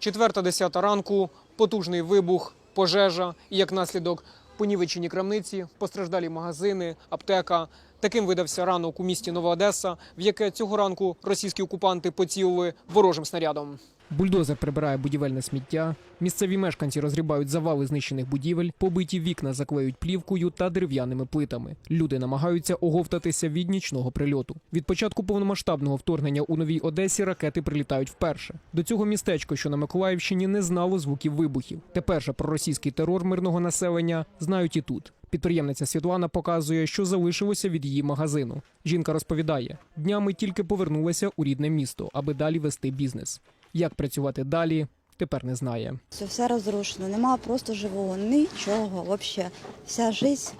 Четверта десята ранку, потужний вибух, пожежа і як наслідок понівечені крамниці, постраждалі магазини, аптека. Таким видався ранок у місті Нова Одеса, в яке цього ранку російські окупанти поцілили ворожим снарядом. Бульдозер прибирає будівельне сміття. Місцеві мешканці розгрібають завали знищених будівель, побиті вікна заклеють плівкою та дерев'яними плитами. Люди намагаються оговтатися від нічного прильоту. Від початку повномасштабного вторгнення у Новій Одесі ракети прилітають вперше. До цього містечко, що на Миколаївщині, не знало звуків вибухів. Тепер же про російський терор мирного населення знають і тут. Підприємниця Світлана показує, що залишилося від її магазину. Жінка розповідає, днями тільки повернулася у рідне місто, аби далі вести бізнес. Як працювати далі, тепер не знає. Все, все розрушено, нема просто живого, нічого взагалі. Вся життя,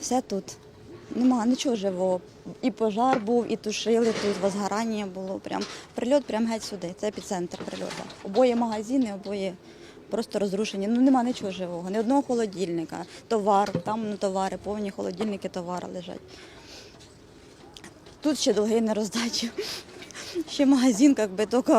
все тут. Нема нічого живого. І пожар був, і тушили тут, возгорання було. Прям прильот прям геть сюди. Це епіцентр прильоту. Обоє магазини, обоє просто розрушені. Ну нема нічого живого, ні одного холодильника, товар, там ну, товари, повні холодильники товари лежать. Тут ще долги не роздачі. Ще магазин, як би, тільки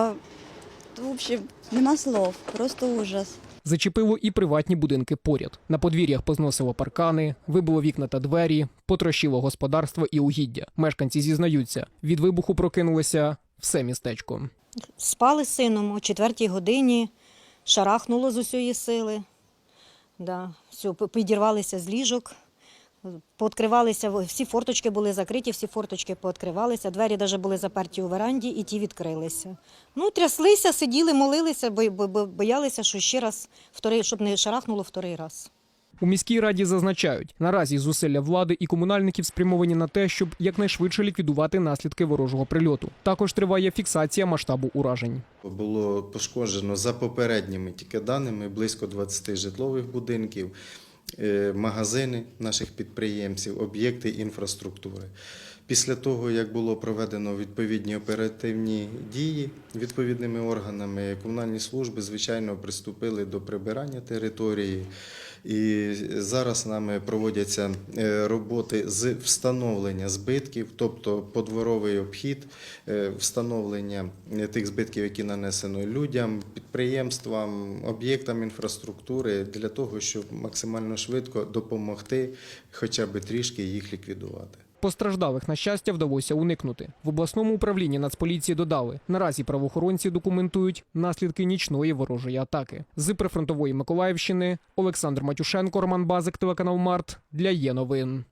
в общем, нема слов, просто ужас. Зачепило і приватні будинки поряд. На подвір'ях позносило паркани, вибило вікна та двері, потрощило господарство і угіддя. Мешканці зізнаються, від вибуху прокинулося все містечко. Спали з сином о четвертій годині, шарахнуло з усієї сили. Да, все, підірвалися з ліжок, пооткривалися, в- всі форточки були закриті, всі форточки пооткривалися, двері навіть були заперті у веранді і ті відкрилися. Ну, тряслися, сиділи, молилися, бо, бо, бо боялися, що ще раз, вторий, щоб не шарахнуло вторий раз. У міській раді зазначають, наразі зусилля влади і комунальників спрямовані на те, щоб якнайшвидше ліквідувати наслідки ворожого прильоту. Також триває фіксація масштабу уражень. Було пошкоджено за попередніми тільки даними близько 20 житлових будинків, магазини наших підприємців, об'єкти інфраструктури. Після того, як було проведено відповідні оперативні дії відповідними органами, комунальні служби, звичайно, приступили до прибирання території. І зараз нами проводяться е, роботи з встановлення збитків, тобто подворовий обхід, е, встановлення е, тих збитків, які нанесено людям, підприємствам, об'єктам інфраструктури, для того, щоб максимально швидко допомогти, хоча б трішки їх ліквідувати. Постраждалих, на щастя, вдалося уникнути. В обласному управлінні Нацполіції додали, наразі правоохоронці документують наслідки нічної ворожої атаки. З прифронтової Миколаївщини Олександр Матюшенко, Роман Базик, телеканал Март для є новин.